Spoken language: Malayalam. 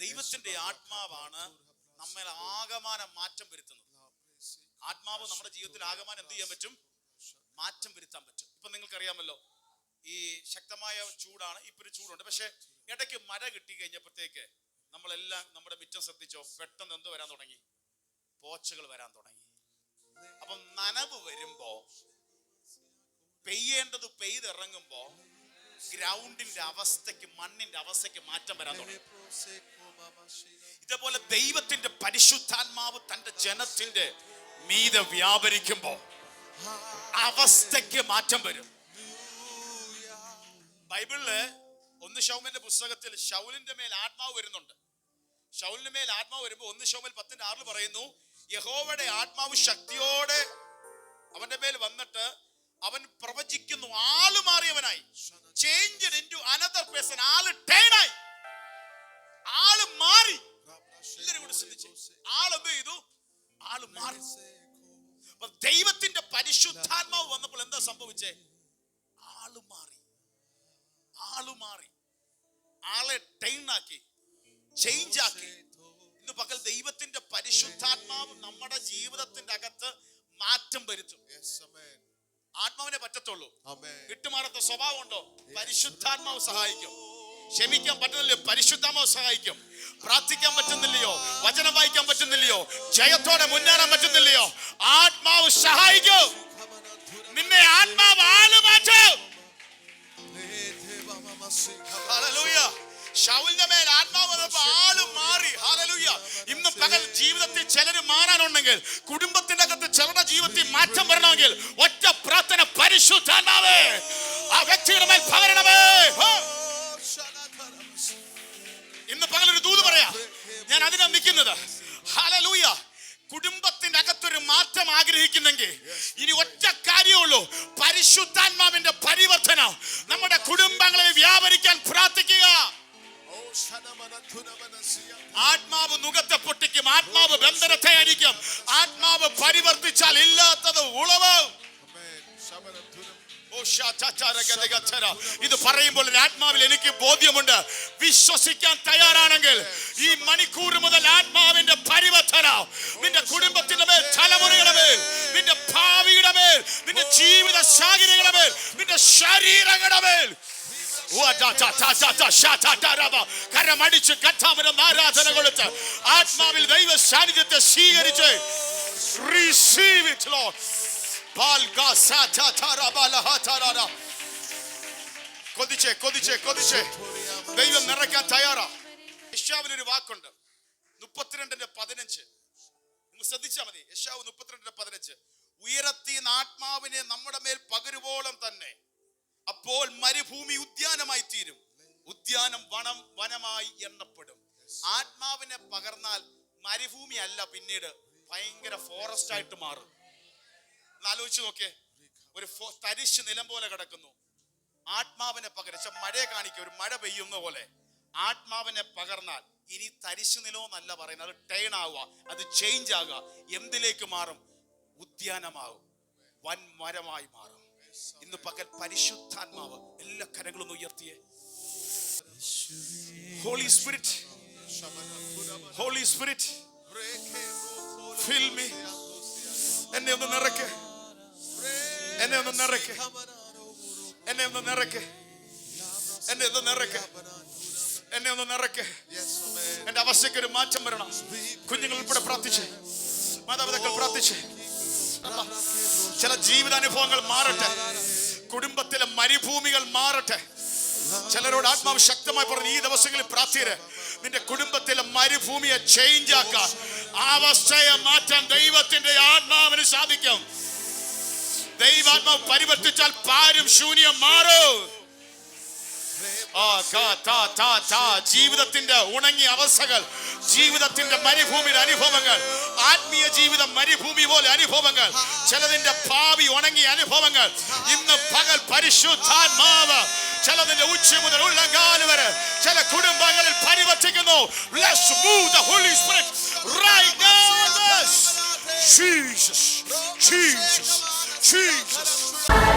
ദൈവത്തിന്റെ ആത്മാവാണ് നമ്മെ ആകമാനം മാറ്റം വരുത്തുന്നത്. ആത്മാവ് നമ്മുടെ ജീവിതത്തിൽ ആകമാനം എന്ത് ചെയ്യാൻ പറ്റും? മാറ്റം വരുത്താൻ പറ്റും. ഇപ്പൊ നിങ്ങൾക്കറിയാമല്ലോ ഈ ശക്തമായ ചൂടാണ് ഇപ്പൊ ഒരു ചൂടുണ്ട്. പക്ഷെ ഇടയ്ക്ക് മഴ കിട്ടി കഴിഞ്ഞപ്പോഴത്തേക്ക് നമ്മളെല്ലാം നമ്മുടെ മിറ്റം ശ്രദ്ധിച്ചോ പെട്ടെന്ന് എന്ത് വരാൻ തുടങ്ങി? പോച്ചകൾ വരാൻ തുടങ്ങി. അപ്പം നനവ് വരുമ്പോ പെയ്യേണ്ടത് പെയ്തിറങ്ങുമ്പോ ഗ്രൗണ്ടിന്റെ അവസ്ഥയ്ക്ക് മണ്ണിന്റെ അവസ്ഥയ്ക്ക് മാറ്റം വരാൻ തുടങ്ങി. ഇതേപോലെ ദൈവത്തിന്റെ പരിശുദ്ധാത്മാവ് തന്റെ ജനത്തിന്റെ മീതെ വ്യാപരിക്കുമ്പോ അവസ്ഥയ്ക്ക് മാറ്റം വരും. ബൈബിളിൽ ഒന്ന് ഷൗമിന്റെ പുസ്തകത്തിൽ ശൗലിന്റെ മേൽ ആത്മാവ് വരുന്നുണ്ട്. ശൗലിന്റെ മേൽ ആത്മാവ് വരുമ്പോൾ ഒന്ന് ഷൗമിൽ പത്തിന്റെ ആറിൽ പറയുന്നു യഹോവയുടെ ആത്മാവ് ശക്തിയോടെ അവന്റെ മേൽ വന്നിട്ട് അവൻ പ്രവചിക്കുന്നു ആൾ മാറിയവനായി. അനദർ പേഴ്സൺ ആൾ ടേണായി ആൾ മാറി. എല്ലാരും കൂടി ചെയ്തു? ആൾ മാറി. ദൈവത്തിന്റെ പരിശുദ്ധാത്മാവ് വന്നപ്പോൾ എന്താ സംഭവിച്ചേ? ആൾ മാറി. ആൾ മാറി. ആളെ ടൈനാക്കി ചേഞ്ച് ആക്കി. ഇന്ന് പകൽ ദൈവത്തിന്റെ പരിശുദ്ധാത്മാവ് നമ്മുടെ ജീവിതത്തിന്റെ അകത്ത് മാറ്റം വരുത്തും. ആത്മാവിനെ പറ്റത്തുള്ളൂ. വിട്ടുമാറാത്ത സ്വഭാവം ഉണ്ടോ പരിശുദ്ധാത്മാവ് സഹായിക്കും. ക്ഷമിക്കാൻ പറ്റുന്നില്ലയോ? പരിശുദ്ധാത്മാവ് സഹായിക്കും. പ്രാർത്ഥിക്കാൻ പറ്റുന്നില്ലയോ? വചനം വായിക്കാൻ പറ്റുന്നില്ലയോ? ജയത്തോടെ മുന്നേറാൻ പറ്റുന്നില്ലയോ? ആത്മാവ് സഹായിക്കൂ. നിന്നെ ആത്മാവ് ആൾ മാറ്റും ഹല്ലേലൂയ. ശൗലിന്റെ മേൽ ആത്മാവ് വന്നപ്പോ ആൾ മാറി. ഹല്ലേലൂയ. ഇന്ന് പകൽ ജീവിതത്തിൽ ചിലര് മാറാനുണ്ടെങ്കിൽ കുടുംബത്തിന്റെ അകത്ത് ചിലരുടെ ജീവിതത്തിൽ മാറ്റം വരണമെങ്കിൽ ഒറ്റ പ്രാർത്ഥന പരിശുദ്ധാത്മാവേ. ആ വ്യക്തിയുടെ മേൽ പകരണമേ. ഇന്ന് പകൽ ഒരു ദൂത് പറയാ. ഞാൻ അതിനാ നിൽക്കുന്നത് ഹല്ലേലൂയ. കുടുംബത്തിന്റെ അകത്തൊരു മാറ്റം ആഗ്രഹിക്കുന്നെങ്കിൽ ഇനി ഒറ്റ കാര്യമുള്ളൂ പരിശുദ്ധാത്മാവിന്റെ പരിവർത്തനം. നമ്മുടെ കുടുംബങ്ങളിൽ വ്യാപരിക്കാൻ ആത്മാവ് നുകത്തെ പൊട്ടിക്കും ആത്മാവ് ബന്ധനത്തെ അടിക്കും ആത്മാവ് പരിവർത്തിച്ചാൽ ഇല്ലാത്തത് ഉളവ്. ഇത് പറയുമ്പോൾ ആത്മാവിൽ എനിക്ക് ബോധ്യമുണ്ട്. വിശ്വസിക്കാൻ തയ്യാറാണെങ്കിൽ ഈ മണിക്കൂർ മുതൽ ആത്മാവിന്റെ പരിവർത്തന നിന്റെ കുടുംബത്തിന്റെ മേൽ തലമുറയുടെ മേൽ നിന്റെ ഭാവിയുടെ മേൽ നിന്റെ ജീവിത സാഹചര്യങ്ങളുടെ മേൽ നിന്റെ ശരീരങ്ങളുടെ മേൽ കരമടിച്ച് കഥാമരം ആരാധന കൊടുത്ത് ആത്മാവിൽ ദൈവ സാന്നിധ്യത്തെ സ്വീകരിച്ച്. കൊതിച്ചേ കൊതിച്ചേ കൊതിച്ചേ. ദൈവം നിറയ്ക്കാൻ തയ്യാറാ. യശാവിനൊരു വാക്കുണ്ട്. മുപ്പത്തിരണ്ടിന്റെ പതിനഞ്ച്. നിങ്ങൾ ശ്രദ്ധിച്ചാൽ മതി. യശാവ് മുപ്പത്തിരണ്ടിന്റെ പതിനഞ്ച്. ഉയരത്തിന്ന് ആത്മാവിനെ നമ്മുടെ മേൽ പകരുവോളം മരുഭൂമി ഉദ്യാനമായി തീരും. ഉദ്യാനം വനം വനമായി എണ്ണപ്പെടും. ആത്മാവിനെ പകർന്നാൽ മരുഭൂമി അല്ല പിന്നീട് ഭയങ്കര ഫോറസ്റ്റ് ആയിട്ട് മാറും. ആലോചിച്ച് നോക്കിയേ. ഒരു തരിശ് നിലം പോലെ കിടക്കുന്നു. ആത്മാവിനെ പകരച്ച മഴയെ കാണിക്കുക ഒരു മഴ പെയ്യുന്ന പോലെ. ആത്മാവിനെ പകർന്നാൽ ഇനി തരിശു നിലമെന്നല്ല പറയുന്നത്. അത് ടേൺ ആവുക അത് ചേഞ്ച് ആകുക. എന്തിലേക്ക് മാറും? ഉദ്യാനമാകും. വൻ മരമായി മാറും. ഇന്ന് പകൽ പരിശുദ്ധാത്മാവ് എല്ലാ കരങ്ങളും ഉയർത്തിയേ. Holy spirit holy spirit fill എന്നെ ഒന്ന് നിറയ്ക്ക്. എന്നെ ഒന്ന് നിറയ്ക്ക്. എന്നെ ഒന്ന് നിറയ്ക്ക്. എന്നെ ഒന്ന് നിറയ്ക്ക്. എന്നെ ഒന്ന് നിറയ്ക്ക്. എന്റെ അവസ്ഥയ്ക്ക് ഒരു മാറ്റം വരണം. കുഞ്ഞുങ്ങൾ ഇവിടെ പ്രാർത്ഥിച്ചേ. മാതാപിതാക്കൾ പ്രാർത്ഥിച്ച്. ചില ജീവിതാനുഭവങ്ങൾ മാറട്ടെ. കുടുംബത്തിലെ മരുഭൂമികൾ മാറട്ടെ. ചിലരോട് ആത്മാവ് ശക്തമായി പറഞ്ഞു ഈ ദിവസങ്ങളിൽ പ്രാർത്ഥിയര് നിന്റെ കുടുംബത്തിലെ മരുഭൂമിയെ ചേഞ്ച് ആക്കാൻ ആ അവസ്ഥയെ മാറ്റാൻ ദൈവത്തിന്റെ ആത്മാവിന് സാധിക്കും. ദൈവാത്മാവ് പരിവർത്തിച്ചാൽ പാരും ശൂന്യം മാറും. ജീവിതത്തിന്റെ ഉണങ്ങിയ അവസ്ഥകൾ ജീവിതത്തിന്റെ മരുഭൂമിയുടെ അനുഭവങ്ങൾ ആത്മീയ ജീവിതം മരുഭൂമി പോലെ അനുഭവങ്ങൾ ചിലതിന്റെ ഭാവി ഉണങ്ങിയ അനുഭവങ്ങൾ. ഇന്ന് പകൽ പരിശുദ്ധാത്മാവ് ചിലതിന്റെ ഉച്ച മുതൽ ഉള്ളങ്കാൽ വരെ ചില കുടുംബങ്ങളിൽ പരിവർത്തിക്കുന്നു. Let's. Jesus, Jesus, Jesus.